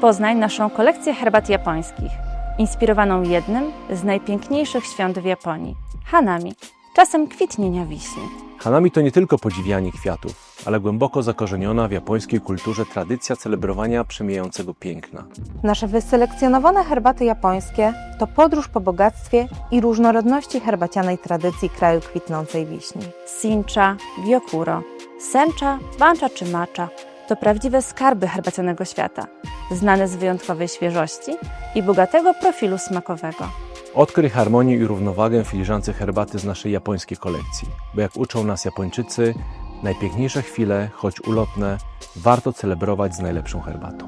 Poznań naszą kolekcję herbat japońskich, inspirowaną jednym z najpiękniejszych świąt w Japonii hanami, czasem kwitnienia wiśni. Hanami to nie tylko podziwianie kwiatów, ale głęboko zakorzeniona w japońskiej kulturze tradycja celebrowania przemijającego piękna. Nasze wyselekcjonowane herbaty japońskie to podróż po bogactwie i różnorodności herbacianej tradycji kraju kwitnącej wiśni. Sincha, Gyokuro, Sencha, Bancha czy Matcha to prawdziwe skarby herbacianego świata, znane z wyjątkowej świeżości i bogatego profilu smakowego. Odkryj harmonię i równowagę filiżance herbaty z naszej japońskiej kolekcji, bo jak uczą nas Japończycy, najpiękniejsze chwile, choć ulotne, warto celebrować z najlepszą herbatą.